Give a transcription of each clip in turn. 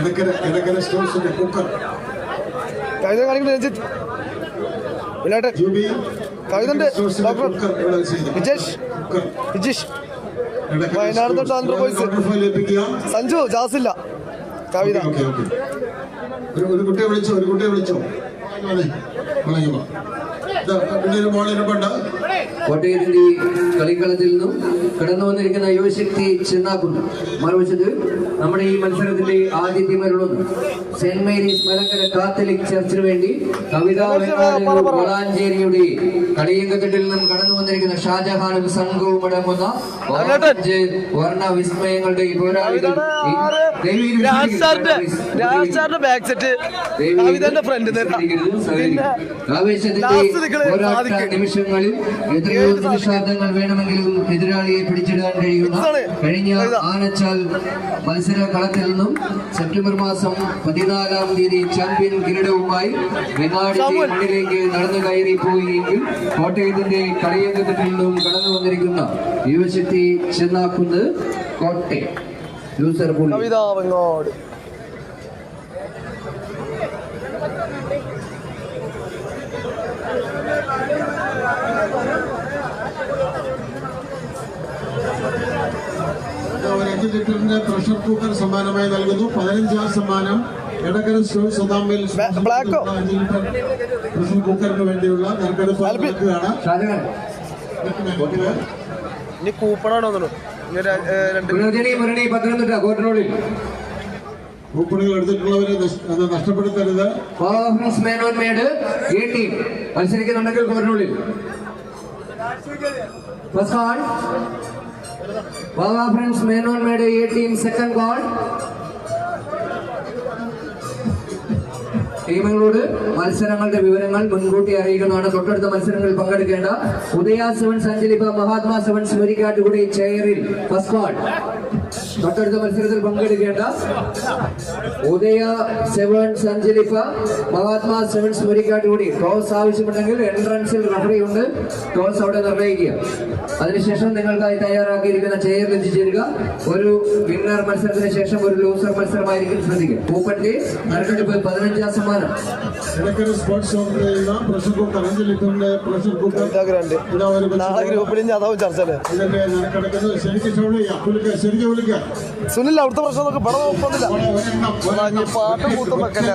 എടക്കര എടക്കര സ്റ്റോഴ്സിന്റെ cooker. Kavitha Ranjith doctor Vijesh Vijeesh Wayanad തൊട്ട് Andhra boys. Sanju ജാസില്ല. കവിത. ഒരു കുട്ടിയെ വിളിച്ചോ ഒരു കുട്ടിയെ വിളിച്ചോ? പിന്നീട് വളഞ്ഞു പോ. കോട്ടയത്തിന്റെ കളിക്കളത്തിൽ നിന്നും കടന്നു വന്നിരിക്കുന്ന യുവശക്തി ചെന്നാക്കുന്നു മറുവശത്ത് നമ്മുടെ ഈ മത്സരത്തിന്റെ ആദ്യ ആതിഥ്യമരുളുന്നു സെന്റ് മേരീസ് മലങ്കര കാത്തലിക് ചർച്ചിന് വേണ്ടി കവിതാ വളാഞ്ചേരിയുടെ കളിയങ്കക്കെട്ടിൽ നിന്നും കടന്നു വന്നിരിക്കുന്ന ഷാജഹാനും സംഘവും അടങ്ങുന്ന വർണ വിസ്മയങ്ങളുടെ സാദിഖ്. നിമിഷങ്ങളിൽ എത്രയോ നിമിഷാർത്ഥങ്ങൾ വേണമെങ്കിലും എതിരാളിയെ പിടിച്ചിടാൻ കഴിയുന്ന കഴിഞ്ഞ. ആനച്ചാൽ മത്സര കളത്തിൽ നിന്നും സെപ്റ്റംബർ മാസം പതിനാലാം തീയതി ചാമ്പ്യൻ കിരീടവുമായി വെങ്ങാടിന്റെ. മണ്ണിലേക്ക് നടന്നു കയറി പോയെങ്കിൽ കോട്ടയത്തിന്റെ കളിയങ്കത്തിൽ നിന്നും കടന്നു വന്നിരിക്കുന്ന യുവശക്തി ചെന്നാക്കുന്ന് കോട്ടയം യൂസർ കവിത വെങ്ങോട് അഞ്ച് ലിറ്ററിന്റെ പ്രഷർ കുക്കർ സമ്മാനമായി നൽകുന്നു. പതിനഞ്ചാം സമ്മാനം എടക്കര? അഞ്ച് ലിറ്റർ പ്രഷർ കുക്കറിന് വേണ്ടിയുള്ള നറുക്കെടുപ്പ്. നടക്കുകയാണ് ഇനി കൂപ്പണാണ് പത്തനംതിട്ട കോട്ടനോളിൽ കൂപ്പണുകൾ എടുത്തിട്ടുള്ളവരെ അത് നഷ്ടപ്പെടുത്തരുത്. എ ടീം മത്സരിക്കുന്നുണ്ടെങ്കിൽ കോട്ടനോളിൽ first friends, friends Menonmedu A team second call ടീമുകളോട് മത്സരങ്ങളുടെ വിവരങ്ങൾ മുൻകൂട്ടി അറിയിക്കുന്നതാണ്. തൊട്ടടുത്ത മത്സരങ്ങളിൽ പങ്കെടുക്കേണ്ട ഉദയ സെവൻസ് അഞ്ചലിപ്പ മഹാത്മാ സെവൻസ് മുരിക്കാട്ടുകുടി ചെയറിൽ ഫസ്റ്റ് കോൾ തൊട്ടടുത്ത മത്സരത്തിൽ പങ്കെടുക്കേണ്ട Udaya sevens Anchalippa Mahatma sevens Murikkattukudi. Toss ആവശ്യമുണ്ടെങ്കിൽ എൻട്രൻസിൽ റഫറി ഉണ്ട്. ടോസ് അവിടെ നിർണയിക്കുക അതിനുശേഷം നിങ്ങൾക്കായി തയ്യാറാക്കിയിരിക്കുന്ന ചെയറിൽ എത്തിച്ചേരുക ഒരു വിന്നർ മത്സരത്തിന് ശേഷം ഒരു ലൂസർ മത്സരമായിരിക്കും ശ്രദ്ധിക്കുക. പൂപ്പട്ടി നറുക്കെടുപ്പ് പതിനഞ്ചാം സമ്മാനം. പ്രഷർ കുക്കർ പ്രഷർ നാളെ ഗ്രൂപ്പിൽ അതാവും ചർച്ച ശരിക്കും ശരിക്കും വിളിക്കുക സുനിൽ അവിടുത്തെ പ്രശ്നം നമുക്ക് ഇവിടെ നോക്കുന്നില്ല പാട്ട് കൂട്ടും വെക്കണ്ട.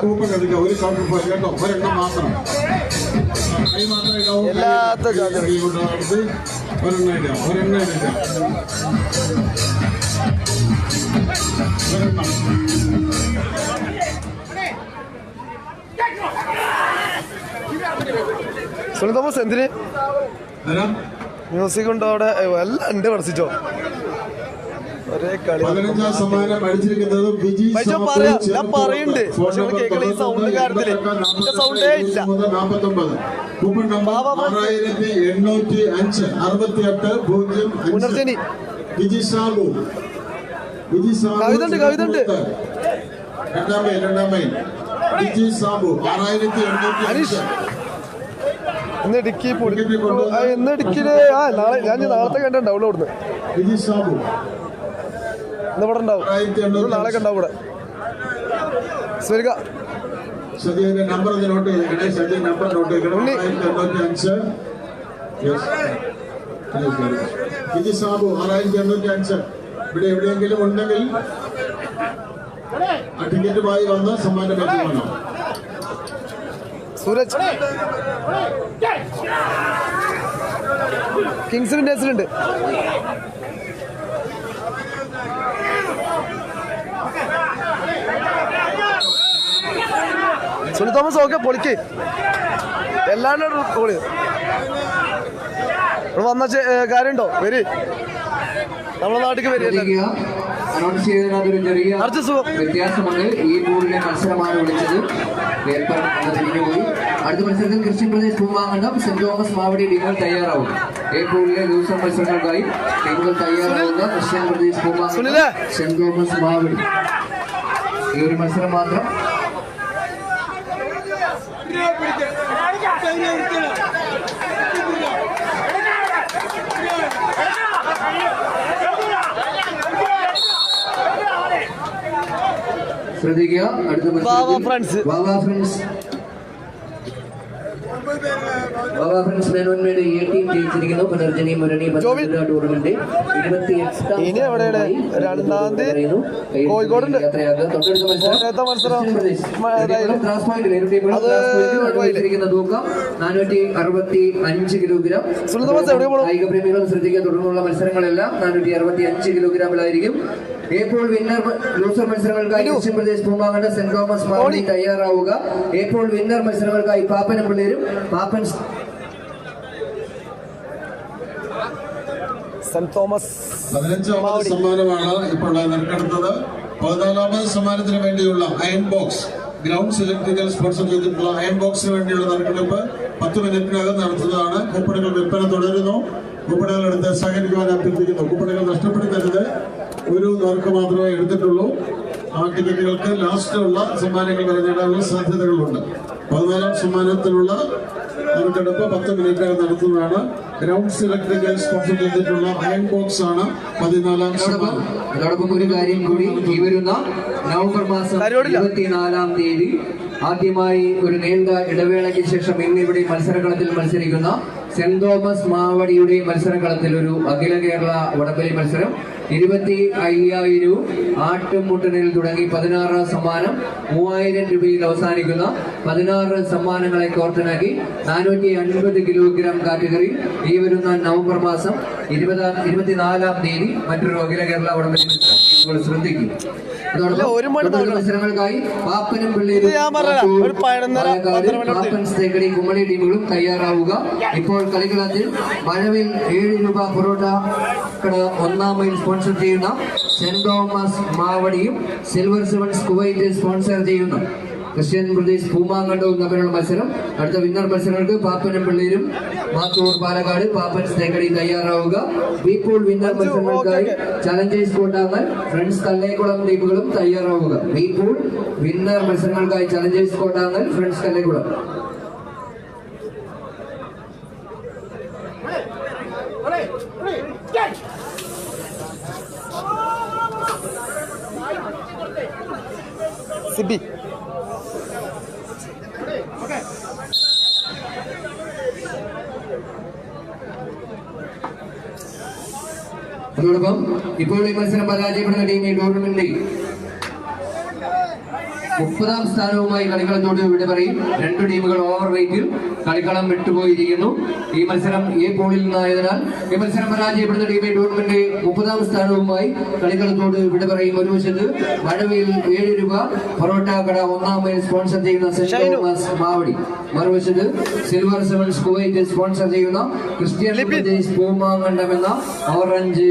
എല്ലാത്ത സുനിൽ തോമസ് എന്തിന്? മ്യൂസിക് ഉണ്ടോ അവിടെ? എല്ലാം ഉണ്ട് പഠിച്ചോ ഒരേ കളി പതിനഞ്ചാം സമ്മാനം അടിച്ചിരിക്കുന്നത് വിജി ഞാൻ ചെറുപ്പുറത്ത്. പറയുന്നുണ്ട്. ഫോൺ പക്ഷെ കേൾക്കണ ഈ സൗണ്ട് കാര്യത്തിൽ സൗണ്ടേ ഇല്ല. Coupon number. ആറായിരത്തി എണ്ണൂറ്റി അഞ്ച് അറുപത്തി എട്ട് പൂജ്യം. പുനർജനി. വിജി സാബു വിജി സാബു കവിതണ്ട്, കവിതണ്ട്. രണ്ടാം മൈൽ രണ്ടാം മൈൽ വിജി സാബു ആറായിരത്തി എണ്ണൂറ്റി. അഞ്ച് ഇന്ന് ഇടുക്കി ഇന്ന് ഇടുക്കിയിൽ ആ നാളെ ഞാൻ നാളത്തെ കണ്ടിട്ടുണ്ടാവുള്ളൂ അവിടുന്ന് വിജി സാബു ഇവിടെ ഉണ്ടാവും. നാളെ ഉണ്ടാവും ഇവിടെ. സ്വരിക സദ്യയുടെ നമ്പർ ഒന്ന് നോട്ട് ചെയ്തേക്കണേ. Number note. ആയിരത്തി അഞ്ച്. വിജി സാബു ആറായിരത്തി എണ്ണൂറ്റി അഞ്ച്. ഇവിടെ എവിടെയെങ്കിലും ഉണ്ടെങ്കിൽ ആ ടിക്കറ്റുമായി വന്ന് സമ്മാനം ലഭ്യമാണ് സൂരജ്. കിങ്സ് വിന്റേഴ്സിലുണ്ട് സുനിൽ തോമസ് ഓക്കെ പൊളിക്ക്. എല്ലാവരും പൊളി. ഇവിടെ വന്ന കാര്യണ്ടോ കാര്യമുണ്ടോ? വരി. നമ്മളെ നാട്ടിലേക്ക് വരി ശ്രദ്ധിക്കുക. അനൗൺസ് ചെയ്തതിനകത്തൊരു ചെറിയ അർജുൻ സുഖം. വ്യത്യാസമുണ്ട്. ഈ പൂളിലെ മത്സരമാണ് വിളിച്ചത്. പേപ്പർ അത് തിരിഞ്ഞുപോയി അടുത്ത മത്സരത്തിൽ Christian Pradesh Poomankandam Saint Thomas Mavadi ടീമുകൾ തയ്യാറാവും. ഈ പൂളിലെ ലൂസർ മത്സരങ്ങൾക്കായി ടീമുകൾ തയ്യാറാവുന്ന Christian Pradesh Poomankandam സുനിലേ. Saint Thomas Mavadi. ഈ ഒരു മത്സരം മാത്രം ശ്രദ്ധിക്കുക അടുത്ത വാവ മത്സരത്തിൽ ഫ്രണ്ട്സ്. വാവ ഫ്രണ്ട്സ് ഫ്രണ്ട്സ് നെടുവന്മയുടെ എ ടീം ജയിച്ചിരിക്കുന്നു. പുനർജനി മുരണി ടൂർണമെന്റ് ഇനി രണ്ടാം? അനുവദിച്ചിരിക്കുന്ന തൂക്കം നാനൂറ്റി അറുപത്തി അഞ്ച് കിലോഗ്രാം? കായിക പ്രേമികളും ശ്രദ്ധിക്കാൻ തുടർന്നുള്ള മത്സരങ്ങളെല്ലാം നാനൂറ്റി അറുപത്തി അഞ്ച് കിലോഗ്രാമിലായിരിക്കും ഏപ്പോൾ വിന്നർ ലൂസർ മത്സരങ്ങൾക്കായി ഇരു. ദക്ഷിണ പ്രദേശ് പൂമാകണ്ട സെന്റ് തോമസ് മാവണി തയ്യാറാവുക. ഏപ്രിൽ വിന്നർ മത്സരങ്ങൾക്കായി പാപ്പനും പിള്ളേരും പാപ്പൻ സെന്റ് തോമസ് പതിനഞ്ചാമത് സമ്മാനമാണ് ഇപ്പോൾ നറുക്കെടുത്തത് പതിനാലാമത് സമ്മാനത്തിന് വേണ്ടിയുള്ള iron box ground electrical sports ചെയ്തിട്ടുള്ള അയൺ ബോക്സിന് വേണ്ടിയുള്ള നറുക്കെടുപ്പ് പത്ത് മിനിറ്റിനകം നടത്തുന്നതാണ്. കൂപ്പണുകൾ വിൽപ്പന തുടരുന്നു. കൂപ്പണുകൾ എടുത്ത് സഹകരിക്കുവാൻ അഭ്യർത്ഥിക്കുന്നു. കുപ്പടകൾ നഷ്ടപ്പെടുത്തരുത്. ഒരു നോർക്ക് മാത്രമേ എടുത്തിട്ടുള്ളൂ. ആ ടിക്കറ്റുകൾക്ക് ലാസ്റ്റ് ഉള്ള സമ്മാനങ്ങൾ വരെ നേടാനുള്ള സാധ്യതകളുണ്ട്. പതിനാലാം സമ്മാനത്തിനുള്ള നറുക്കെടുപ്പ് പത്ത് മിനിറ്റ് നടത്തുന്നതാണ്. ഗ്രൗണ്ട് സെലക്ടറിന്റെ സ്പോൺസർ ചെയ്തിട്ടുള്ള അയൺ ബോക്സ് ആണ് പതിനാലാം സമ്മാനം. അതോടൊപ്പം ഒരു കാര്യം കൂടി ഈ വരുന്ന നവംബർ മാസം. ഇരുപത്തിനാലാം തീയതി ആദ്യമായി ഒരു നീണ്ട ഇടവേളയ്ക്ക് ശേഷം ഇന്ന് ഇവിടെ മത്സരകളത്തിൽ മത്സരിക്കുന്ന സെന്റ് തോമസ് മാവടിയുടെ മത്സരകളത്തിൽ ഒരു അഖില കേരള വടംവലി മത്സരം. ഇരുപത്തി അയ്യായിരവും ആട്ടുമുട്ടനിൽ തുടങ്ങി പതിനാറ് സമ്മാനം മൂവായിരം രൂപയിൽ അവസാനിക്കുന്ന പതിനാറ് സമ്മാനങ്ങളെ കോർത്തനാക്കി നാനൂറ്റി അൻപത് കിലോഗ്രാം കാറ്റഗറി ഈ വരുന്ന നവംബർ മാസം ഇരുപതാം ഇരുപത്തിനാലാം തീയതി മറ്റൊരു അഖില കേരള വടംവലി മത്സരം. നിങ്ങൾ ശ്രദ്ധിക്കും. ഇല്ല, ഒരു മണി തുടർന്നുള്ള നടക്കണം. മത്സരങ്ങൾക്കായി പാപ്പനും പിള്ളേരും തേക്കടി കുമ്മളി ടീമുകളും തയ്യാറാവുക. ഇപ്പോൾ കളിക്കളത്തിൽ മഴവിൽ ഏഴ് രൂപ പൊറോട്ട കട ഒന്നാം മൈൽ സ്പോൺസർ ചെയ്യുന്ന സെന്റ് തോമസ് മാവടിയും സിൽവർ സെവൻസ് കുവൈറ്റ് സ്പോൺസർ ചെയ്യുന്നു. ക്രിസ്ത്യൻ പ്രദേശ് പൂമാങ്കണ്ടവും തമ്മിലുള്ള മത്സരം. അടുത്ത വിന്നർ മത്സരങ്ങൾക്ക് പാപ്പനും പിള്ളേരും മാത്തൂർ പാലക്കാട് പാപ്പൻ സ്നേഹടി തയ്യാറാവുക. ബീപ്പോൾ വിന്നർ മത്സരങ്ങൾക്കായി ചലഞ്ചേഴ്സ് കോട്ടാങ്ങൽ ഫ്രണ്ട്സ് കല്ലേക്കുളം ടീമുകളും തയ്യാറാവുക. ബീപ്പോൾ വിന്നർ മത്സരങ്ങൾക്കായി ചലഞ്ചേഴ്സ് കോട്ടാങ്ങൽ ഫ്രണ്ട്സ് കല്ലേക്കുളം. സിബി. അതോടൊപ്പം ഇപ്പോൾ ഈ മത്സരം പരാജയപ്പെടുന്ന ടീം ഈ ടൂർണമെന്റിൽ മുപ്പതാം സ്ഥാനവുമായി കളിക്കളത്തോട് ഇവിടെ പറയും. രണ്ട് ടീമുകൾ ഓവർ റേറ്റിൽ കളിക്കളം വിട്ടുപോയിരിക്കുന്നു. ഈ മത്സരം എ പോളിൽ നിന്നായതിനാൽ ഈ മത്സരം പരാജയപ്പെടുന്ന ടീമിൽ ഈ ടൂർണമെന്റ് മുപ്പതാം സ്ഥാനവുമായി കളിക്കളത്തോട് ഇവിടെ പറയും. ഒരു വശത്ത് മഴവിൽ ഏഴ് രൂപ പൊറോട്ട കട ഒന്നാം മൈൽ സ്പോൺസർ ചെയ്യുന്ന സെന്റ് തോമസ് മാവടി. മറുവശത്ത് സിൽവർ സെവൻസ് കുവൈറ്റ് സ്പോൺസർ ചെയ്യുന്ന ക്രിസ്ത്യൻ പൂമാങ്കണ്ടം എന്ന ഓറഞ്ച്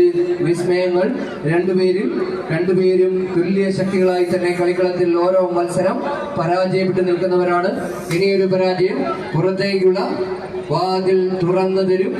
വിസ്മയങ്ങൾ രണ്ടുപേരും രണ്ടുപേരും തുല്യ ശക്തികളായി തന്നെ കളിക്കളത്തിൽ ഓരോ മത്സരം പരാജയപ്പെട്ട് നിൽക്കുന്നവരാണ്. ഇനിയൊരു പരാജയം പുറത്തേക്കുള്ള വാതിൽ തുറന്നു തരും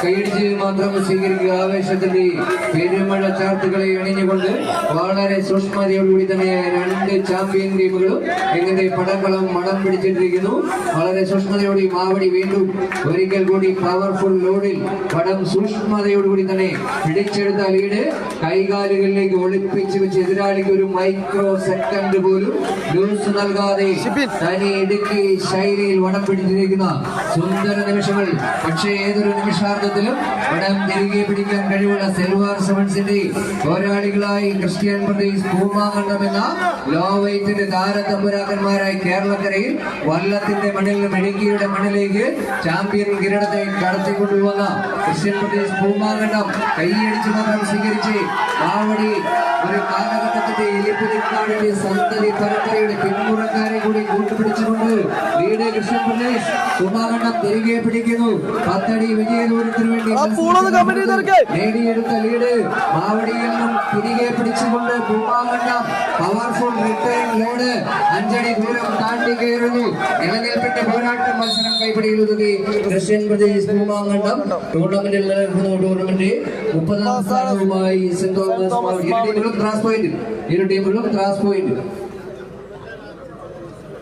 കൈയടിച്ച് മാത്രം സ്വീകരിക്കുക. ആവേശത്തിന്റെ പെരുമഴ ചാർത്തുകളെ അണിഞ്ഞുകൊണ്ട് വളരെ സൂക്ഷ്മതയോടുകൂടി തന്നെ രണ്ട് ചാമ്പ്യൻ ടീമുകളും ഇങ്ങനെ പടക്കളം മണം പിടിച്ചിട്ടിരിക്കുന്നു. വളരെ സൂക്ഷ്മതയോടെ മാവടി വീണ്ടും ഒരിക്കൽ കൂടി പവർഫുൾ ലോഡിൽ പടം സൂക്ഷ്മതയോടുകൂടി തന്നെ പിടിച്ചെടുത്ത ലീഡ് കൈകാലുകളിലേക്ക് ഒളിപ്പിച്ച് വെച്ച് എതിരാളിക്ക് ഒരു മൈക്രോ സെക്കൻഡ് പോലും ന്യൂസ് നൽകാതെ തനി ഇടുക്കി ശൈലിയിൽ വടം പിടിച്ചിരിക്കുന്ന സുന്ദര നിമിഷങ്ങൾ. പക്ഷേ ഏതൊരു നിമിഷാർത്ഥത്തിലും വടം തിരികെ പിടിക്കാൻ കഴിവുള്ള സെൽവാർ സെവൻസിന്റെ പോരാളികളായി ക്രിസ്ത്യൻ പ്രദേശ് പൂമാകണ്ഠം എന്ന ലോ വെയ്റ്റിന്റെ താരതമ്പുരാക്കന്മാരായി കേരളക്കരയിൽ വല്ലത്തിന്റെ മണ്ണിൽ നിന്ന് മണിലേക്ക് ചാമ്പ്യൻ കിരീടത്തെ കടത്തിക്കൊണ്ടുവന്ന ക്രിസ്ത്യൻ പ്രദേശ് പൂമാകണ്ഠം കൈയടിച്ച് മാത്രം സ്വീകരിച്ച് മാവടി ഒരു കാലഘട്ടത്തിന്റെ എലിപ്പതിക്കാടിന്റെ സന്തതി പരമ്പരയുടെ പിന്മുറക്കാരെ കൂടി കൂട്ടുപിടിച്ചുകൊണ്ട് വീട് കൃഷ്ണൻ പ്രദേശ് പൂമാകണ്ഠം തിരികെ പിടിക്കുന്നു. പത്തടി വിജയദൂരത്തിന് വേണ്ടി. നേടിയെടുത്ത ലീഡ് മാവടിയിൽ നിന്നും തിരികെ പിടിച്ചുകൊണ്ട് പൂമാകണ്ഠം പവർഫുൾ റിട്ടേൺ ലോഡ് അഞ്ചടി ദൂരം താണ്ടി കയറുന്നു. നിലനിൽപ്പിന്റെ പോരാട്ട മത്സരം കൈപ്പിടിയിൽ ഒതുക്കി ക്രിസ്ത്യൻ പ്രദേശ് പൂമാങ്കണ്ടം ടൂർണമെന്റിൽ നിലനിൽക്കുന്ന ടൂർണമെന്റ് മുപ്പതാം സ്ഥാനവുമായി സെന്റ് തോമസ് മാവടി. ഇരു ടീമുകളും ക്രാസ് പോയിന്റ്.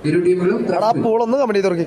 ഇരു ടീമുകളും കമന്റ് ചെയ്ത് തുറക്കി.